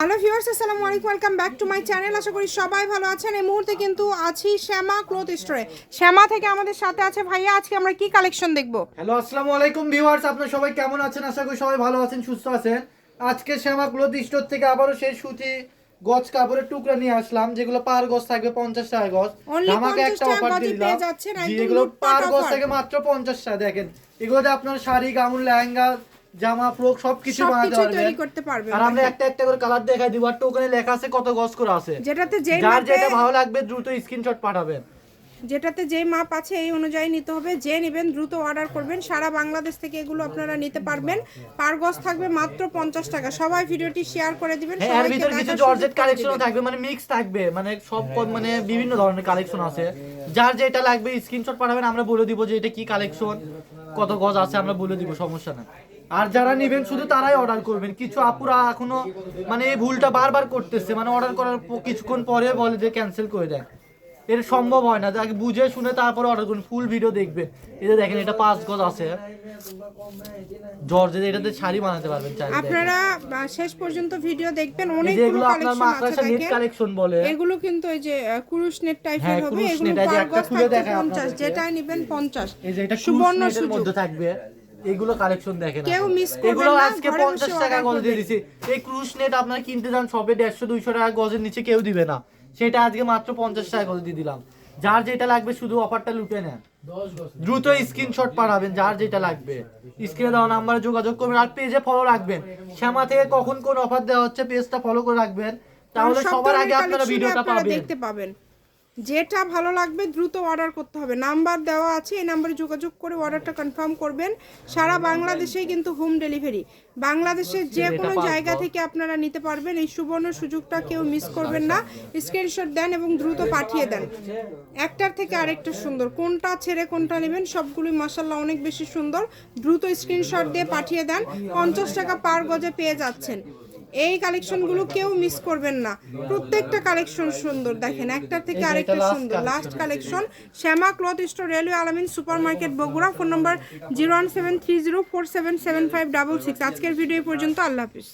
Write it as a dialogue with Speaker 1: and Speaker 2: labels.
Speaker 1: Hello viewers আসসালামু আলাইকুম welcome back to my channel আশা করি সবাই ভালো আছেন। এই মুহূর্তে কিন্তু আছি শ্যামা ক্লথ স্টোরে। শ্যামা থেকে আমাদের সাথে আছে ভাইয়া আজকে আমরা কি কালেকশন দেখব?
Speaker 2: হ্যালো আসসালামু আলাইকুম ভিউয়ার্স আপনারা সবাই কেমন আছেন? আশা করি সবাই ভালো আছেন সুস্থ আছেন। আজকে শ্যামা ক্লথ স্টোর থেকে আবারও সেই সুতি গজ কাপড়ের টুকরা নিয়ে আসলাম যেগুলো পার গজ থাকবে পঞ্চাশ টাকা গজ।
Speaker 1: আমাকে
Speaker 2: ধামাকা
Speaker 1: 50
Speaker 2: একটা অফার দিলাম।
Speaker 1: লুটপাট
Speaker 2: পার গজ। থেকে মাত্র পঞ্চাশ টাকা দেখেন। এগুলোতে আপনার শাড়ি গাউন লেহেঙ্গা জামা ফ্রক সবকিছু বানাতে
Speaker 1: তৈরি করতে পারবেন
Speaker 2: আর আমরা একটা একটা করে কালার দেখাই দিব। আর টোকেনে লেখা আছে কত গজ করে আছে।
Speaker 1: যেটাতে যেই
Speaker 2: যার যেটা ভালো লাগবে দ্রুত স্ক্রিনশট পাঠাবেন।
Speaker 1: যেটাতে যেই মাপ আছে এই অনুযায়ী নিতে হবে। যে নেবেন দ্রুত অর্ডার করবেন। সারা বাংলাদেশ থেকে এগুলো আপনারা নিতে পারবেন। পার গজ থাকবে মাত্র পঞ্চাশ টাকা। সবাই ভিডিওটি শেয়ার করে দিবেন।
Speaker 2: হ্যাঁ এর ভিতর কিছু জর্জেট কালেকশনও থাকবে। মানে মিক্স থাকবে। মানে সব মানে বিভিন্ন ধরনের কালেকশন আছে। যার যেটা লাগবে স্ক্রিনশট পাঠাবেন। আমরা বলে দিব যে এটা কি কালেকশন কত গজ আছে আমরা বলে দিব, সমস্যা না আর যারা নেবেন শুধু তারাই অর্ডার করবেন। কিছু আপুরা এখনও মানে এই ভুলটা বারবার করতেছে মানে অর্ডার করার কিছুক্ষণ পরে বলে যে ক্যান্সেল করে দেয়। এর সম্ভব হয় না। যাকে বুঝে শুনে তারপরে অর্ডার করুন ফুল ভিডিও দেখবেন এই যে দেখেন এটা পাঁচ গজ আছে। জর্জের এটাতে শাড়ি বানাতে পারবেন চাইলে।
Speaker 1: আপনারা শেষ পর্যন্ত ভিডিও দেখবেন অনেকগুলো
Speaker 2: এগুলো আপনার
Speaker 1: কালেকশন
Speaker 2: নেট
Speaker 1: দেখেন।
Speaker 2: কালেকশন বলে।
Speaker 1: এগুলো কিন্তু এই যে কুরুশ নেট টাইপের
Speaker 2: হ্যাঁ,
Speaker 1: হবে। এগুলো
Speaker 2: নেট,
Speaker 1: পার
Speaker 2: একটা
Speaker 1: গজ
Speaker 2: খুলে
Speaker 1: থাকবে পঞ্চাশ
Speaker 2: আপনাদেরকে।
Speaker 1: যেটাই নেবেন পঞ্চাশ।
Speaker 2: এই যে এটা
Speaker 1: সুবর্ণ সুযোগ।
Speaker 2: মধ্যে থাকবে। এগুলো কালেকশন দেখেন
Speaker 1: কেউ miss করবেন
Speaker 2: এগুলো আজকে
Speaker 1: ঘরে বসে
Speaker 2: পঞ্চাশ টাকা গজ দিয়ে। দিছি। এই ক্রুশ নেট আপনার কিনতে যান সবে দেড়শো দুইশো টাকা গজের নিচে কেউ দিবে না। সেটা আজকে মাত্র পঞ্চাশ টাকা করে দিয়ে দিলাম। যার যেটা লাগবে শুধু অফারটা লুটে নেন। দ্রুত স্ক্রিনশট পাঠাবেন যার যেটা লাগবে। স্ক্রিনে দেওয়া নাম্বারে যোগাযোগ করবেন আর পেজে ফলো রাখবেন। শ্যামা থেকে কখন কোন অফার দেওয়া হচ্ছে পেজটা ফলো করে রাখবেন। তাহলে সবার আগে আপনারা ভিডিওটা পাবেন।
Speaker 1: দেখতে পাবেন। যেটা ভালো লাগবে দ্রুত অর্ডার করতে হবে। নাম্বার দেওয়া আছে এই নাম্বারে যোগাযোগ করে অর্ডারটা কনফার্ম করবেন। সারা বাংলাদেশেই কিন্তু হোম ডেলিভারি বাংলাদেশের যে কোনো জায়গা থেকে আপনারা নিতে পারবেন। এই সুবর্ণ সুযোগটা কেউ মিস করবেন না। স্ক্রিনশট দেন এবং দ্রুত পাঠিয়ে দেন। একটার থেকে আরেকটা সুন্দর। কোনটা ছেড়ে কোনটা নেবেন সবগুলোই মাসাল্লাহ অনেক বেশি সুন্দর। দ্রুত স্ক্রিনশট দিয়ে পাঠিয়ে দেন। পঞ্চাশ টাকা পার গজে পেয়ে যাচ্ছেন। এই কালেকশনগুলো কেউ মিস করবেন না। প্রত্যেকটা কালেকশন সুন্দর। দেখেন একটার থেকে আরেকটা সুন্দর। Last collection Shyama cloth store railway Alamin super market Bogura. Phone number zero one seven three zero four seven seven five double six. আজকের ভিডিও পর্যন্ত। আল্লাহ হাফিজ।